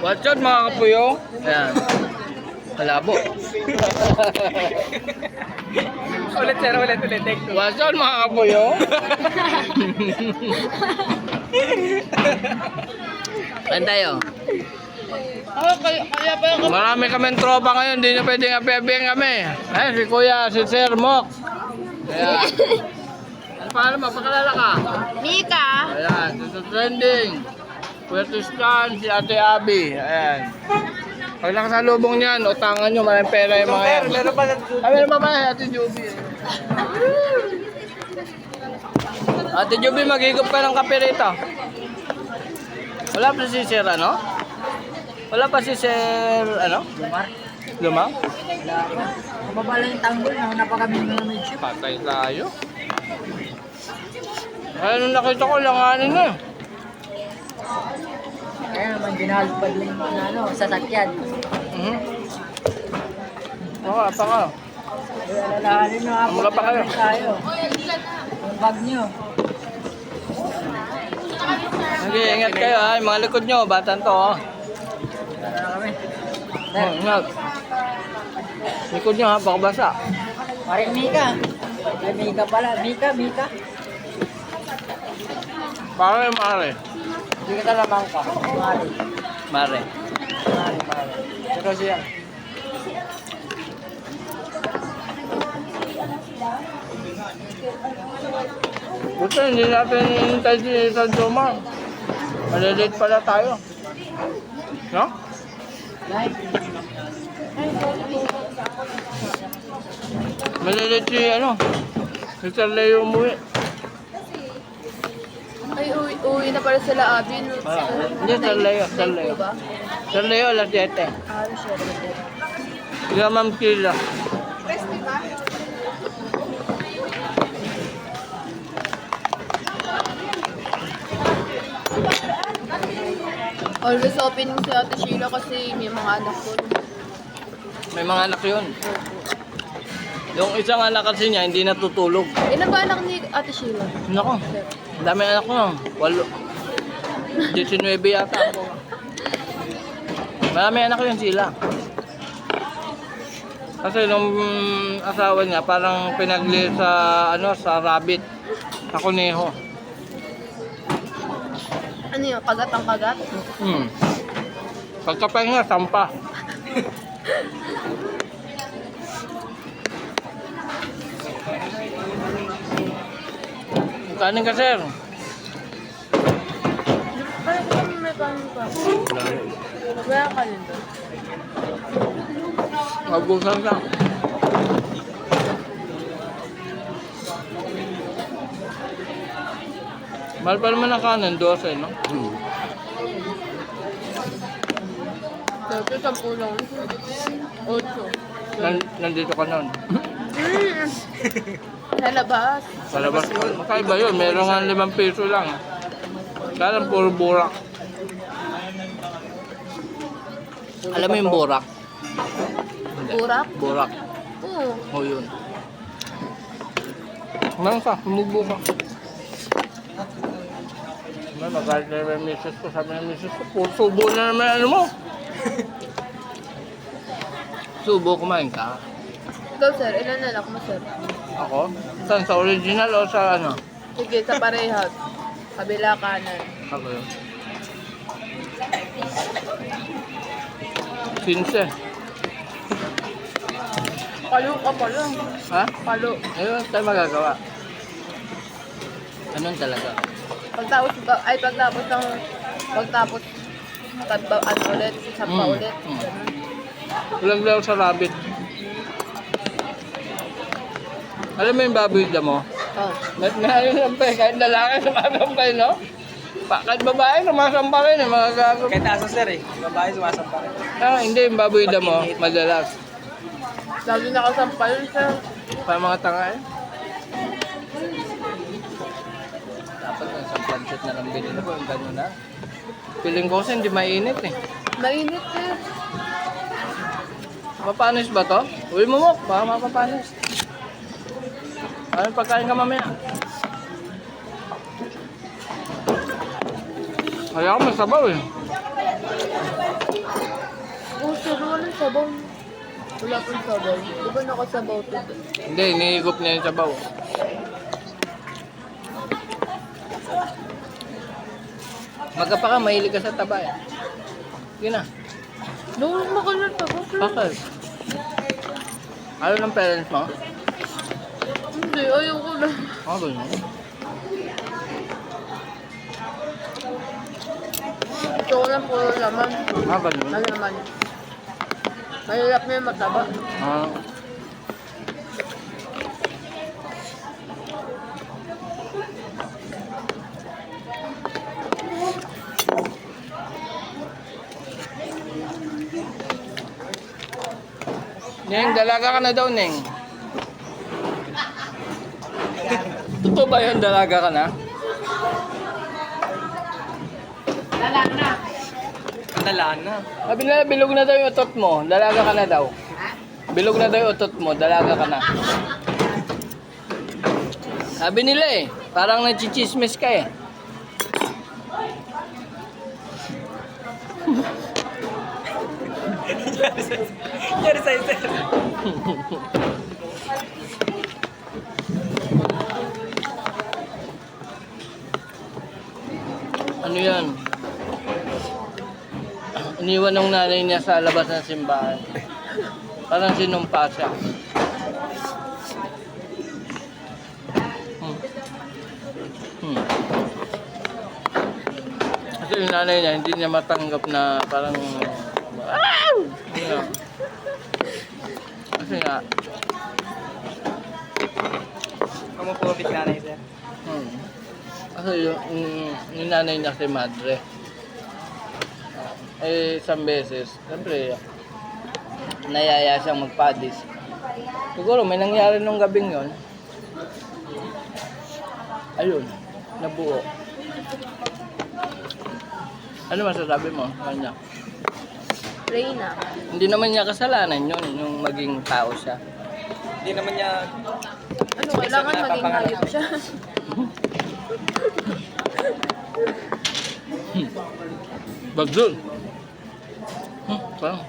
What's up mga kapuyo? Ayan. Kalabo. Ulit sir, ulit, ulit. Take two. What's up mga kapuyo? Saan tayo? Marami kaming tropa ngayon, hindi na pwedeng api-apihan kami. Ayan, si Kuya, si Sir Mok. Ayan. Ano pangalan mo? Pakalala ka? Mika! Ayan, ito trending. Kuya Tristan, si Ate Abby. Ayan. Pag nakasalubong niyan, utangan nyo, maraming pera yung mga yan. Meron pa na Ay, meron pa ba Ate Juby? Ate Juby, magigop ka ng kape rito. Wala pa si Sir, ano? Wala pa si Sir, ano? Lumar. Lumang? Kababa lang yung tanggol na napakami ng medyo. Patay tayo. Ay, nung nakita ko, langanin na. Kaya naman ginalpad lang yung ano, sasakyan. Mhm. Oo, pa ka. Kaya alalahanin nyo ha, Wala pa kayo. tayo. Yung bag nyo. Sige, ingat kayo ha. Yung mga likod nyo, batan to. Oh. Wala na kami. Oh, ingat. Likod nyo ha, baka basa. Maring Mika. Ay, Mika pala. Mika, Mika. Pare, mare. Hindi ka talamang ka. Mari. Mare. Mari, mari. Pero siya. Buto, hindi natin hinintay si San Joma. Malilate pala tayo. No? Like. Malilate si ano. Si Sir Leo umuwi. Ay, uwi, uwi na pala sila, Abby. No? Ah, hindi. Ba? Sir Leo, alas 7. Ah, siya. Sila Ma'am Kila. Always opening si Ate Sheila kasi may mga anak ko. May mga anak yun. Yung isang anak kasi niya, hindi natutulog. Ilan ba anak ni Ate Sheila? Nako, ang dami anak ko. Walo. 19 yata ako. Marami anak ko yun sila. Kasi nung asawa niya, parang pinagli sa, ano, sa rabbit. Sa kuneho. Ano yun? Kagat ang kagat? Hmm. Pagkapahinga, sampa. Kanin ka, sir. Parang kami may kanin pa. Wala ka rin doon. Magusan ka. Mahal pa naman ang kanin, 12, no? Dati, sampu lang. Nan nandito ka nun. Mm. Sa labas. Sa labas ka. Makaiba yun, meron nga 5 piso lang. Kaya lang puro burak. Alam mo yung burak? Hindi. Burak? Burak. Oo. O yun. Meron ka, humubo ka. May magalit na yung misis ko. Sabi ng misis ko, puro subo na naman ano mo. subo, kumain ka. Ikaw, sir. Ilan anak mo, sir? Ako? Saan? Sa original o sa ano? Sige, sa parehas. Kabila kanan. Ako yun. Sinse. Palo ka pala. Ha? Palo. Ayun, tayo magagawa. Ganun talaga. Pagtapos, ba- ay pagtapos ng, pagtapos, tagba, ano ulit, sampa Mm, ulit. mm. Ganun. Walang daw sa rabbit. Alam mo yung baboy mo? Oh. May, sampay, kahit lalaki sumasampay, no? Pa, kahit babae, sumasampa rin, eh, mga gago. Kahit aso sir eh. Babae sumasampa rin. Ah, hindi, yung baboy mo, madalas. Lagi nakasampa yun, sir. Pa mga tanga eh. Dapat ang isang pancit na lang binili ko, yung gano'n na. Piling ko kasi hindi mainit eh. Mainit, sir. Mapanis ba to? Mo mo, baka mapapanis. Ano pagkain ka mamaya? Kaya ako masabaw eh. sabaw. Wala pang sabaw. Di ba nakasabaw to? Hindi, iniigop niya yung sabaw. Magkapaka, mahilig ka sa taba eh. Sige na. Noon makalat ako. Bakit? Ayaw ng parents mo? Hindi, ayoko na. Ah, ganyan. Gusto ko lang puro laman. Ah, ganyan. Malaman. Mahirap na yung mataba. Ah. Neng, dalaga ka na daw, Neng. Totoo ba yun, dalaga ka na? Nalaan na. Sabi nila, bilog na daw yung utot mo. Dalaga ka na daw. Bilog na daw yung utot mo. Dalaga ka na. Sabi nila eh. Parang nagchichismis ka eh. Yari sa'yo, sir. Ano yan? Iniwan ng nanay niya sa labas ng simbahan. Parang sinumpa siya. Hmm. Hmm. Kasi yung nanay niya, hindi niya matanggap na parang... Nga. Kasi nga, Kumupupit nanay, sir. Hmm. Kasi yung, yung, yung nanay niya si Madre. Eh, isang beses, siyempre, nayaya siyang magpadis. Siguro may nangyari nung gabing yon. Ayun, nabuo. Ano masasabi mo sa kanya? Reyna. Hindi naman niya kasalanan yun, yung maging tao siya. Hindi naman niya... Ano, kailangan maging hayop siya. Bagdun. Hmm, parang